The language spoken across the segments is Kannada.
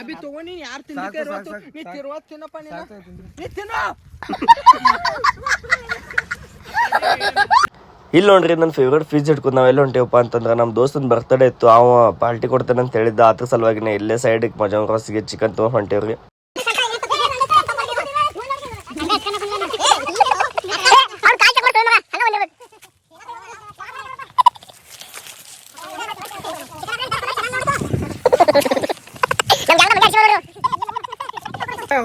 ಅಭಿ ತಗೊಂಡಿ ಯಾರು ತಿನ್ನಕ್ಕೆ ಇರುವತ್ತು? ನೀ ತಿರುವತ್ತು ತಿನ್ನಪ್ಪ ನೀನು. ನೀ ತಿನ್ನು. ಇಲ್ಲಿ ನೋಡ್ರಿ ನನ್ನ ಫೇವ್ರೇಟ್ ಫೀಸ್ ಇಟ್ಕೊಂಡು ನಾವೆಲ್ಲ ಹೊಂಟೇವಪ್ಪ ಅಂತಂದ್ರೆ ನಮ್ಮ ದೋಸ್ತನ ಬರ್ತಡೇ ಇತ್ತು ಅವ ಪಾರ್ಟಿ ಕೊಡ್ತಾನೆ ಅಂತ ಹೇಳಿದ್ದ. ಅದ್ರ ಸಲುವಾಗಿನೇ ಇಲ್ಲೇ ಸೈಡಿಗೆ ಮಜಾ ಕ್ರಾಸಿಗೆ ಚಿಕನ್ ತೊಗೊಂಡು ಹೊಂಟೇವ್ರಿ.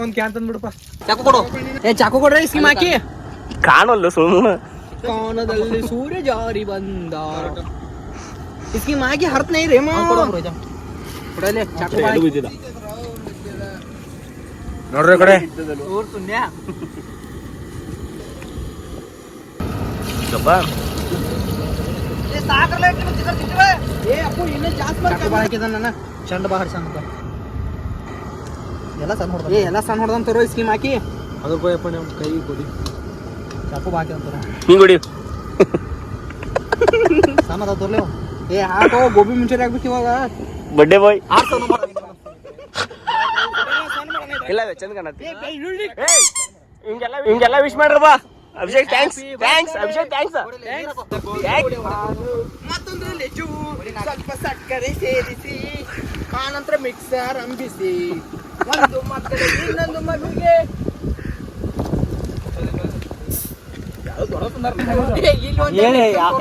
ಒಂದ್ ಕ್ಯಾನ್ ತಂದ್ಬಿಡಪ್ಪ. ಚಾಕು ಕೊಡು. ಏ ಚಾಕು ಕೊಡ್ರಿ ಸ್ಕೀಮ್ ಹಾಕಿ. ಕಾಣಲ್ಲ ಸುಮ್ಮನೆ ಕಾಣದಲ್ಲಿ ಸೂರ್ಯ ಜಾರಿ ಬಂದ. ಸ್ಕೀಮ್ ಹಾಕಿ ಹರ್ತನೇ ರೀ. ನೋಡ್ರಿ ಈ ಕಡೆ. ಚಂದ ಸುನ್ಯ ಏ ಅಪ್ಪು ಇನ್ನೂ ಜಾಸ್ತಿ ಚಾಕು ಬಾಳ ಹಾಕಿದ ನನ್ನ ಚಂಡ ಬಾ ಹಡ್ಸಂತ ಎಲ್ಲ ಸಣ್ಣ ಹೊಡ್ದ ಏ ಎಲ್ಲ ಸಣ್ಣ ಹೊಡ್ದಂತ ಈ ಸ್ಕೀಮ್ ಹಾಕಿ. ಅದ್ರ ಕೊಯ್ಯಪ್ಪ ನಿಮ್ಮ ಕೈ ಕೊಡಿ. ಚಾಕು ಬಾಕಿ ಹಾಕಿದಂತಾರ ಹಿಂಗೆ ಹೊಡಿ. ಸಣ್ಣ ತೋರ್ಲಿ ಏ ಹಾಕೋ ಗೋಬಿ ಮುಂಚೂರಿ ಹಾಕ್ಬೇಕು ಇವಾಗ. ಬಡ್ಡೆ ಬಾಯ್ ಇಲ್ಲ ಚಂದ ಕಾಣತ್ತಿ. ಹಿಂಗೆಲ್ಲ ಹಿಂಗೆಲ್ಲ ವಿಶ್ ಮಾಡ್ರಿ ಬಾ Abhishek thanks thanks Abhishek thanks ಮತ್ತೊಂದರಲ್ಲಿ ಜೂ ಸ್ವಲ್ಪ ಸಕ್ಕರೆ ಸೇರಿಸಿ ಆನಂತರ ಮಿಕ್ಸರ್ ಅಂಬಿಸಿ. ಒಂದು ಮಕ್ಕಳಿಗೆ ಇನ್ನೊಂದು ಮಗುವಿಗೆ.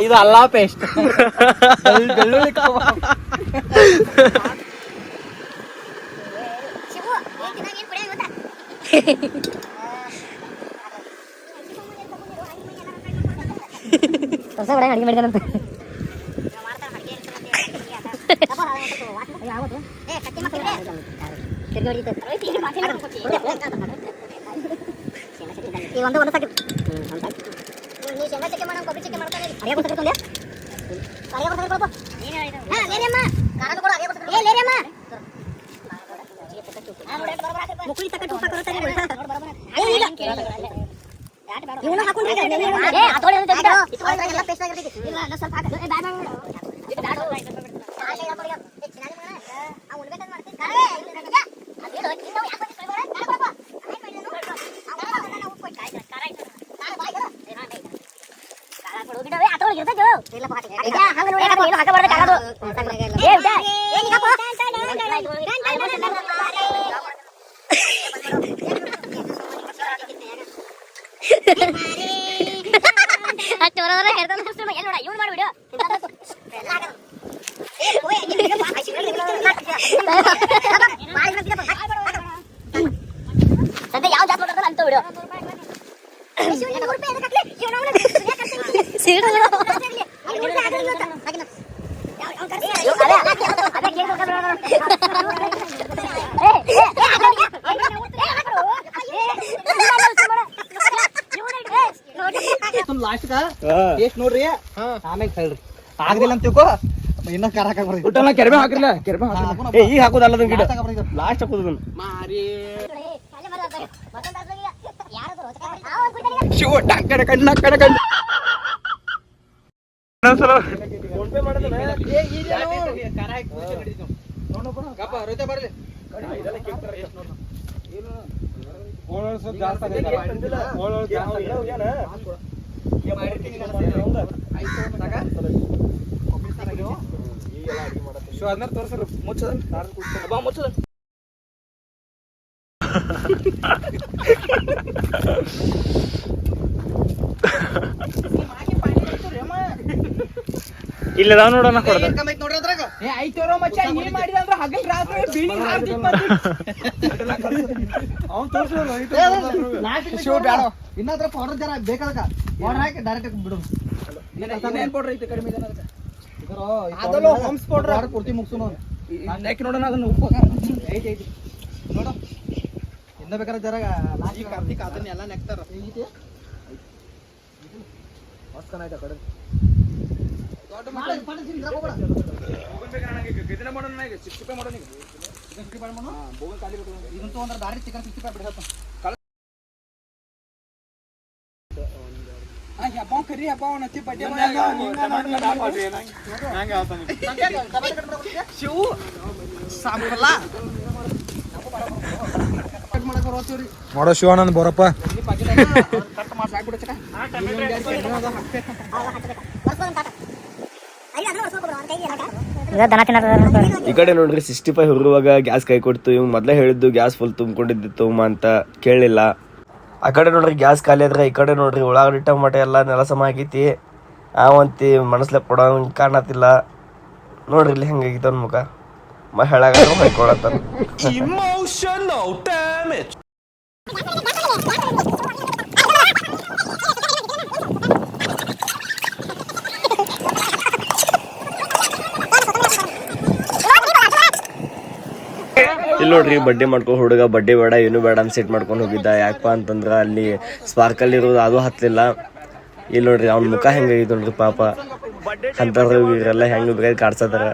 ಇದು ಅಲ್ಲ ಪೇಸ್ಟ್ ಬೆಳ್ಳುಳ್ಳಿ ಕಬಾಬ್. ಹೊಸ ಬಡ ಅಡಿಗೆ ಮಾಡಿದಾನಂತ ಈಗ ಒಂದು ಒಂದು ಸಾಕು ನೀ ಶೇಂಗಾ ಚಕ್ಕೆ ಮಾಡೋ ಕೊಬ್ಬರಿ ಚಕ್ಕೆ ಮಾಡ್ತಾನೆ ಅರಿಯ ಕೊಡ್ತಾ ಇರ್ಕೊಂಡ್ಯಾ ಅರಿಯ ಕೊಡ್ತಾ ಇರ್ಕೊಳಪ್ಪ ಹಾ ಲೇರಿಯಮ್ಮ ಕಾರಣ ಕೊಡು ಅರಿಯ ಕೊಡ್ತಾ ಏ ಲೇರಿಯಮ್ಮ ಮುಕ್ಳಿ ತಕ್ಕ ಟೂಪ ಕೊಡ್ತಾರೆ ಇವನು ಹಾಕೊಂಡ್ರೆ ಏ ಅದೊಳೆ ಅಂತ ಬಿಡು ಇಟ್ಕೊಂಡ್ರೆ ಎಲ್ಲ ಪೇಸ್ಟ್ ಆಗಿರ್ತೈತಿ ಇಲ್ಲ ಸ್ವಲ್ಪ ಹಾಕು ಬ್ಯಾಡ ಇದು ಬ್ಯಾಡ ಕಾಲೇ ಹಾಕೊಳ್ಳಿ ಏ ಚಿನ್ನಾನಿ ಮಗನ ಆ ಉಣ್ಬೇಕಂತ ಮಾಡ್ತೀನಿ ಕಾಲೇ ಅದೇನು ಇನ್ನು ಯಾಕೆ ಬಂದು ಕೈ ಬೇಡ ಕಾಲ ಬಾಬಾ ಆಯ್ ಮಾಡಿದನು ಅವನ ನಾವು ಕೊಟ್ಟು ಕಾಯ್ ಕಾಲ ಆಯ್ತು ಕಾಲ ಬಾಯ್ ಗರ ಏ ಹಾ ಬೇಡ ಕಾಲ ಕೊಡು ಇರ್ತೈತೆ ಇಲ್ಲ ಹಂಗ ನೋಡಿ ಏನು ಹಾಕಬಾರ್ದು ಕಾಲದು ಏ ಉಡ ಏ ನಿಗಪ್ಪ ಅಷ್ಟು ಹೊರವರ ಹೇಳ್ತಾನೆ ಎಲ್ಲಿ ನೋಡ ಇವ್ನು ಮಾಡ್ಬಿಡು ಸದ್ಯ ಯಾವ ಜಾತ್ ಅಂತ ಬಿಡು. ಲಾಸ್ಟ್ ಎಷ್ಟ್ ನೋಡ್ರಿ. ಆಮೇಲೆ ಹೇಳ್ರಿ. ಆಗದಿಲ್ಲ ಅಂತ ತಿಳ್ಕೊ. ಇನ್ನ ಕಾರ ಬರ್ರಿ. ಬರ್ತೀವಿ ಊಟ ಕೆರೆ ಹಾಕಿರ್ಲ ಕೆರೆ ಹಾಕ್ರಿ. ಏ ಈಗ ಹಾಕೋದಲ್ಲ ಲಾಸ್ಟ್ ಹಾಕೋದು ಶಿವ ಟಂಕಡ ಕಣ್ಣ ಕಣ ಕಣ್ಣ ತೋರ್ಸಲ್ ಮುಚ್ಚದ ಬಾ ಮುಚ್ಚದ ಇಲ್ಲ ನೋಡೋಣ ಕೊಡ್ದ ಏ ಐತೋರೋ ಮಚ್ಚ ನೀ ಮಾಡಿದ ಅಂದ್ರೆ ಹಗಲ್ ರಾತ್ರಿ ಬೇಡ. ಇನ್ನಾದ್ರ ಪೌಡರ್ ಜರ ಬೇಕಾದಕ ಪೌಡರ್ ಹಾಕಿ ಡೈರೆಕ್ಟ್ ಬಿಡು. ಏನ್ ಪೌಡರ್ ಐತೆ ಕಡಿಮೆ ಅದಲ್ಲ ಹೋಮ್ಸ್ ಪೌಡರ್ ಪೂರ್ತಿ ಮುಗ್ಸು ನೋಡಿ ನೆಕ್ ನೋಡೋಣ ಅದನ್ನ ಉಪ್ಪು ಐತಿ ಐತಿ ನೋಡು. ಇನ್ನ ಬೇಕಾದ್ರೆ ಜರ ಲಾಸ್ಟ್ ಕಾರ್ತಿಕ್ ಅದನ್ನ ಎಲ್ಲ ನೆಕ್ತಾರ ಮಸ್ತ್ ಆಯ್ತಾ ಕಡೆ. ಹಬ್ಬ ಕರಿ ಹಬ್ಬ ಅವನತ್ತಿ ಬಡ್ಡೆ ಶಿವು ಮಾಡ್ತೀವ್ರಿ ಮಾಡೋ ಶಿವಾನಂದ್ ಬರಪ್ಪ. ಕಟ್ ಮಾಡಿ ಸಾಕ್ಬಿಡು ಚಕ ದನ ತಿನ್ನೋದು ಈ ಕಡೆ ನೋಡ್ರಿ ಸಿಕ್ಸ್ಟಿ ಫೈವ್ ಹುರುವಾಗ ಗ್ಯಾಸ್ ಕೈ ಕೊಡ್ತು. ಇವ್ ಮೊದ್ಲೇ ಹೇಳಿದ್ದು ಗ್ಯಾಸ್ ಫುಲ್ ತುಂಬಿಕೊಂಡಿದ್ದು ತುಂಬ ಅಂತ ಕೇಳಿಲ್ಲ. ಆ ಕಡೆ ನೋಡ್ರಿ ಗ್ಯಾಸ್ ಖಾಲಿ ಆದ್ರೆ ಈ ಕಡೆ ನೋಡ್ರಿ ಉಳ್ಳಾಗಡ್ಡಿ ಟೊಮಾಟೊ ಎಲ್ಲ ನೆಲಸಮ ಆಗೈತಿ. ಅವಂತಿ ಮನಸ್ಲೆ ಕೊಡೋ ಕಾಣತಿಲ್ಲ ನೋಡ್ರಿ ಇಲ್ಲಿ ಹೆಂಗಾಗಿತ್ತು ಅವ್ನ ಮುಖ. ಮ ಹೇಳಾಗ ಇಲ್ಲಿ ನೋಡ್ರಿ, ಬಡ್ಡಿ ಮಾಡ್ಕೊಂಡು ಹುಡುಗ, ಬಡ್ಡಿ ಬೇಡ, ಏನು ಬೇಡ ಅಂತ ಸೆಟ್ ಮಾಡ್ಕೊಂಡು ಹೋಗಿದ್ದ. ಯಾಕಪ್ಪ ಅಂತಂದ್ರೆ ಅಲ್ಲಿ ಸ್ಪಾರ್ಕಲ್ ಇರೋದು ಅದು ಹತ್ತಲಿಲ್ಲ. ಇಲ್ಲ ನೋಡ್ರಿ, ಅವ್ನ ಮುಖ ಹೆಂಗಾಗಿತ್ತು ನೋಡ್ರಿ ಪಾಪ. ಅಂತವ್ರು ಇವರೆಲ್ಲ ಹೆಂಗ್ ಬೇಕಾದ್ರೆ ಕಾಡ್ಸತಾರ.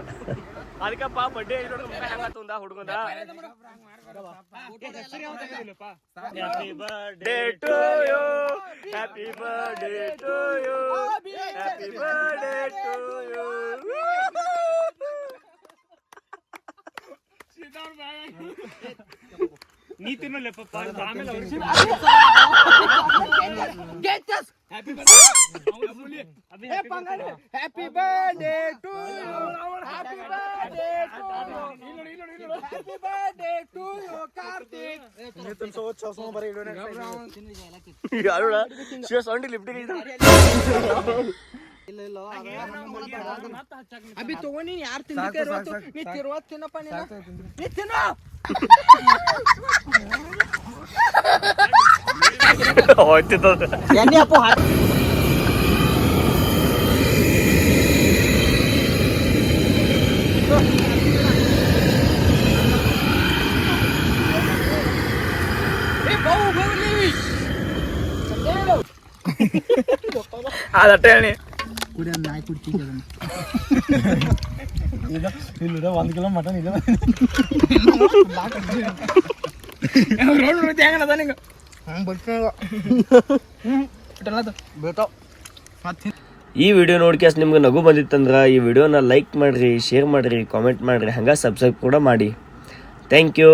Happy birthday to you happy birthday to you happy birthday to you Karthik ಇಲ್ಲ ಇಲ್ಲ ಅಭಿ ತಗೋ ನೀನ್ ಯಾರು ತಿಂದಿಕ್ಕೆ ಇರುವತ್ತು ನೀ ತಿರುವತ್ ತಿನ್ನಪ್ಪ ನೀನು ನೀ ತಿನ್ನೋ ಎಣ್ಣೆ ಅಪ್ಪ ಹೇಳಿ ಇಲ್ಲ ಒಂದ್ ಕಿಲೋ ಮಟನ್ ಇದೆ. ಹೆಂಗದ ನಿಂಗ? ಬೀಳ್ತಾವ ಈ ವಿಡಿಯೋ ನೋಡ್ಕ್ಯಾಸ್ ನಿಮ್ಗೆ ನಗು ಬಂದಿತ್ತಂದ್ರೆ ಈ ವಿಡಿಯೋನ ಲೈಕ್ ಮಾಡ್ರಿ ಶೇರ್ ಮಾಡ್ರಿ ಕಾಮೆಂಟ್ ಮಾಡ್ರಿ ಹಂಗ ಸಬ್ಸ್ಕ್ರೈಬ್ ಕೂಡ ಮಾಡಿ. Thank you